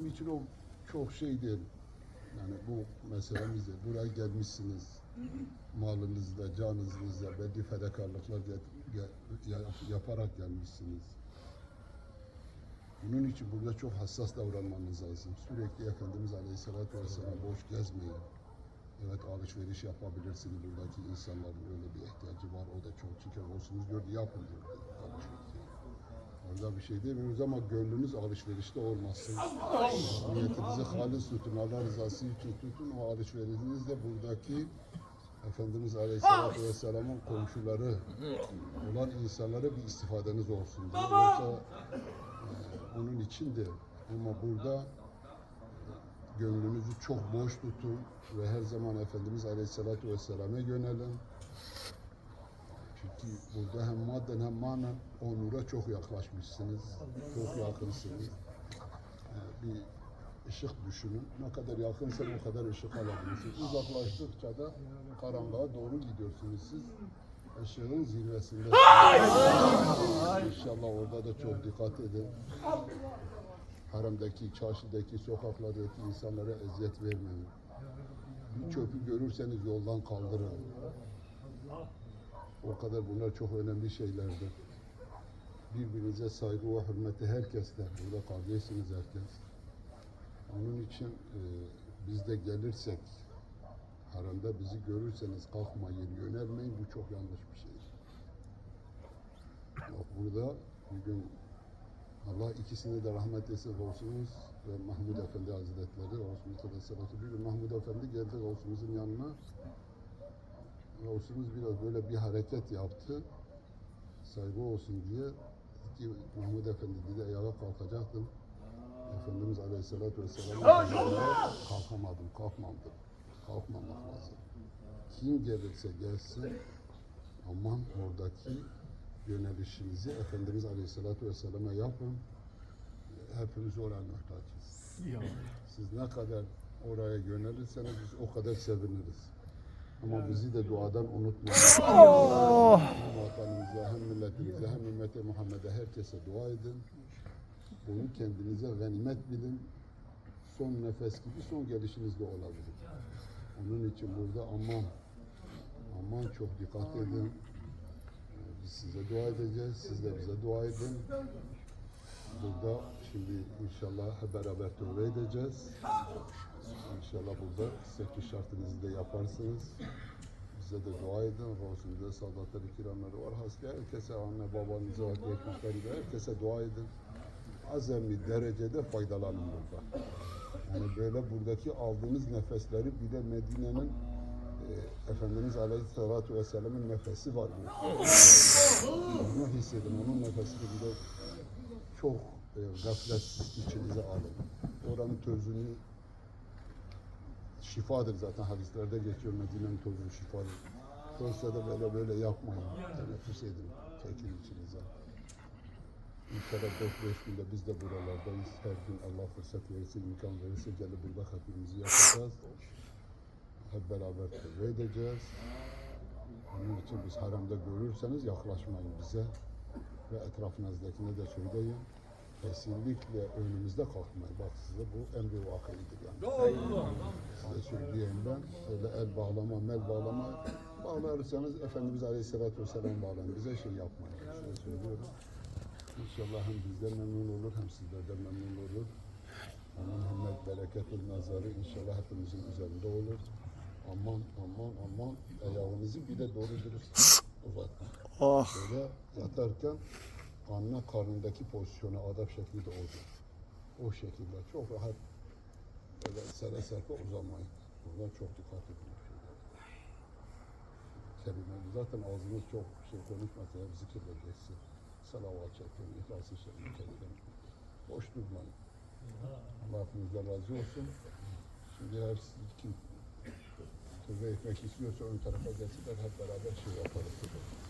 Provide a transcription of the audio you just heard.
bizim için o çok şey değil. Yani bu meselemiz değil. Buraya gelmişsiniz. Malınızla, canınızla belli fedakarlıklar yaparak gelmişsiniz. Bunun için burada çok hassas davranmanız lazım. Sürekli Efendimiz Aleyhisselatü Vesselam boş gezmeyin. Evet alışveriş yapabilirsiniz. Buradaki insanların öyle bir ihtiyacı var. O da çok şeker olsunuz gördü yapın diyor. Alışveriş. Orada bir şey demiyoruz ama gönlünüz alışverişte olmasın. Niyetinizi halis tutun. Allah rızası için tutun. O alışverişiniz de buradaki Efendimiz Aleyhisselatü Vesselam'ın komşuları olan insanlara bir istifadeniz olsun diye. Yoksa e, onun için de ama burada gönlünüzü çok boş tutun ve her zaman Efendimiz Aleyhisselatü Vesselam'a yönelin. Çünkü burada hem madden hem manen o nura çok yaklaşmışsınız. Çok yakınsınız. Ee, bir ışık düşünün. Ne kadar yakınsan o kadar ışık alabilirsiniz. Uzaklaştıkça da karanlığa doğru gidiyorsunuz siz. Işığın zirvesinde. İnşallah orada da çok dikkat edin. Haremdeki, çarşıdaki, sokaklardaki insanlara eziyet vermeyin. Bir çöpü görürseniz yoldan kaldırın. O kadar bunlar çok önemli şeylerdir. Birbirinize saygı ve hürmeti herkesle. Burada kardeşsiniz herkes. Onun için e, biz de gelirsek, haremde bizi görürseniz kalkmayın, yönelmeyin. Bu çok yanlış bir şey. Bak burada bugün Allah ikisini de rahmet etsin olsunuz ve Mahmud Efendi Hazretleri olsunuz Aleyhisselatü bir gün Mahmud Efendi geldi olsunuzun yanına Gavsımız biraz böyle bir hareket yaptı. Saygı olsun diye. Ki Mahmud Efendi dedi ayağa kalkacaktım. Efendimiz Aleyhisselatü huzurunda kalkamadım, kalkmadım. Kalkmamak lazım. Kim gelirse gelsin aman oradaki yönelişinizi Efendimiz Aleyhisselatü Vesselam'a yapın. Hepimiz oraya muhtaçız. Siz ne kadar oraya yönelirseniz biz o kadar seviniriz. Ama bizi de duadan unutmayın. Hem vatanımıza, hem milletimize, hem ümmete Muhammed'e herkese dua edin. Bunu kendinize ganimet bilin. Son nefes gibi son gelişiniz de olabilir. Onun için burada aman, aman çok dikkat edin. Ee, Biz size dua edeceğiz, siz de bize dua edin. Burada şimdi inşallah hep beraber tövbe edeceğiz. İnşallah burada sekiz şartınızı da yaparsınız. Bize de dua edin. Resulü'de sadatları kiramları var. Hasta herkese anne babanıza, geçmişlerinize herkese dua edin. Azami derecede faydalanın burada. Yani böyle buradaki aldığınız nefesleri bir de Medine'nin e, Efendimiz Aleyhisselatü Vesselam'ın nefesi var. bu. Onu hissedin. Onun nefesi bir de çok e, gaflet içinize alın. Oranın tozunu şifadır zaten hadislerde geçiyor Medine'nin tozu şifadır. Dolayısıyla da böyle böyle yapmayın. Teneffüs edin. Çekin içinize. İnşallah 4-5 günde biz de buralardayız. Her gün Allah fırsat verirse, imkan verirse gelip burada hepimizi yapacağız. Hep beraber tövbe edeceğiz. Onun için biz haremde görürseniz yaklaşmayın bize. Ve etrafınızdakine de söyleyin. Kesinlikle önümüzde kalkmayın. Bak size bu emri vakıidir yani. Size söyleyeyim ben. Öyle el bağlama, mel bağlama. Bağlarsanız Efendimiz Aleyhisselatü Vesselam bağlayın. Bize şey yapmayın. Şöyle söylüyorum. İnşallah hem bizden memnun olur hem sizlerden memnun olur. Onun Muhammed bereketül nazarı inşallah hepimizin üzerinde olur. Aman aman aman ayağınızı bir de doğru dürüst uzatmayın. Ah. Böyle yatarken anne karnındaki pozisyona adap şekilde olacak. O şekilde çok rahat böyle sere serpe uzamayın. Burada çok dikkat edin. Kelimeleri zaten ağzınız çok şey konuşmasa hep zikirle geçsin. Salavat çekin, İhlas-ı Şerif çekin. Boş durmayın. Allah hepinizden razı olsun. Şimdi her kim tövbe etmek istiyorsa ön tarafa gelsinler hep beraber şey yaparız.